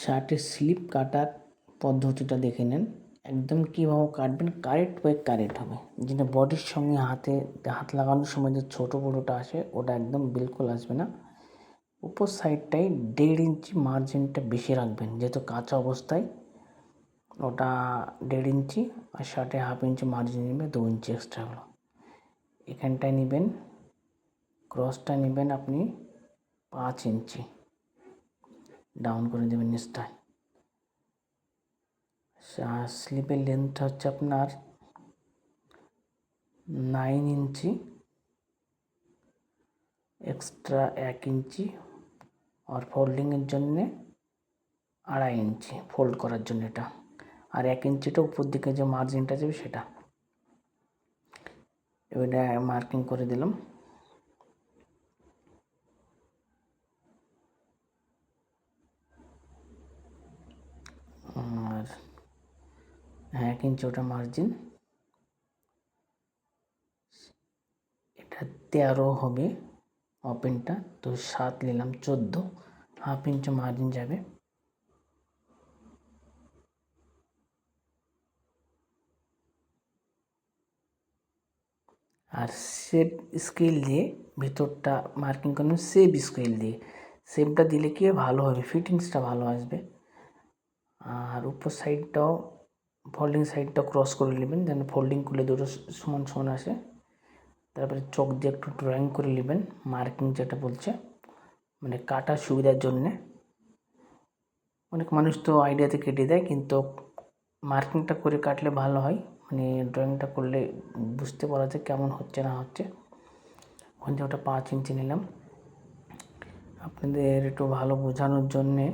শার্টের স্লিপ কাটার পদ্ধতিটা দেখে নেন। একদম কীভাবে কাটবেন, কারেক্ট বাই কারেক্ট হবে। যেটা বডির সঙ্গে হাতে, হাত লাগানোর সময় যে ছোটো বড়োটা আসে, ওটা একদম বিলকুল আসবে না। উপর সাইডটাই দেড় ইঞ্চি মার্জিনটা বেশি রাখবেন, যেহেতু কাঁচা অবস্থায়। ওটা দেড় ইঞ্চি আর শার্টে হাফ ইঞ্চি মার্জিন নেবে, দু ইঞ্চি এক্সট্রা হলো। এখানটায় নেবেন, ক্রসটা নেবেন আপনি পাঁচ ইঞ্চি। ডাউন করে দেবেন নিচটায়। স্লিপের লেন্থটা হচ্ছে আপনার নাইন ইঞ্চি এক্সট্রা এক ইঞ্চি আর ফোল্ডিংয়ের জন্যে আড়াই ইঞ্চি ফোল্ড করার জন্য এটা। আর এক ইঞ্চিটা উপর দিকে যে মার্জিনটা যাবে সেটা। এটা মার্কিং করে দিলাম। হ্যাঁ এক ইঞ্চি ওটা মার্জিন এটা তেরো হবে ওপেনটা তো সাত নিলাম চোদ্দ। হাফ ইঞ্চি মার্জিন যাবে। আর শেপ স্কেল দিয়ে ভিতরটা মার্কিং করবেন সেপ স্কেল দিয়ে। শেপটা দিলে কি ভালো হবে? ফিটিংসটা ভালো আসবে। আর উপর সাইডটাও ফোল্ডিং সাইডটা ক্রস করে নেবেন যেন ফোল্ডিং করলে দুটো সমান সমান আসে। তারপরে চোখ দিয়ে একটু ড্রয়িং করে নেবেন মার্কিং যেটা বলছে। মানে কাটার সুবিধার জন্যে। অনেক মানুষ তো আইডিয়াতে কেটে দেয়, কিন্তু মার্কিংটা করে কাটলে ভালো হয়। মানে ড্রয়িংটা করলে বুঝতে পারা যায় কেমন হচ্ছে না হচ্ছে। ওখান থেকে ওটা পাঁচ ইঞ্চি নিলাম। আপনাদের একটু ভালো বোঝানোর জন্যে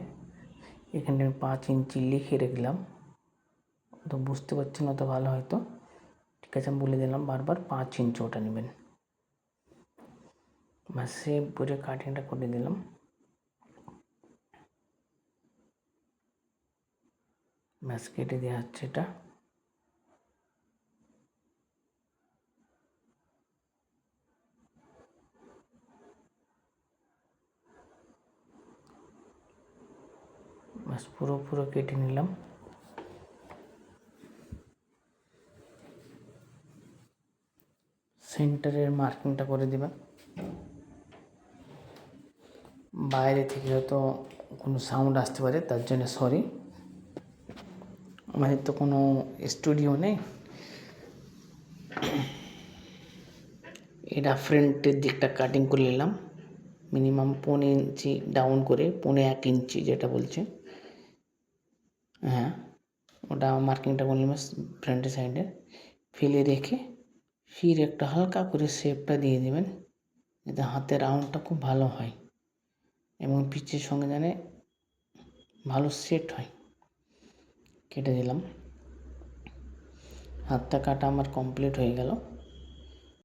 এখানে পাঁচ ইঞ্চি লিখে রাখলাম তো বুঝতে পারছেন না তো ভালো হয়তো। ঠিক আছে, আমি বলে দিলাম বারবার, পাঁচ ইঞ্চি ওটা নেবেন। বা সেভ করে কাটিংটা করে দিলাম। ব্যাস, কেটে দেওয়া হচ্ছে এটা। ব্যাস, পুরো পুরো কেটে নিলাম। সেন্টারের মার্কিংটা করে দিবেন বাইরে থেকে হয়তো কোনো সাউন্ড আসতে পারে, তার জন্য সরি। আমাদের তো কোনো স্টুডিও নেই। এটা ফ্রন্টের দিকটা কাটিং করে নিলাম। মিনিমাম পৌনে ইঞ্চি ডাউন করে, পৌনে এক ইঞ্চি যেটা বলছে। হ্যাঁ ওটা মার্কিংটা করে নিলাম ফ্রন্টের সাইডে ফেলে রেখে ফির একটা হালকা করে শেপটা দিয়ে দেবেন, যাতে হাতের রাউন্ডটা খুব ভালো হয় এবং পিচের সঙ্গে যেন ভালো সেট হয়। কেটে দিলাম। হাতটা কাটা আমার কমপ্লিট হয়ে গেল।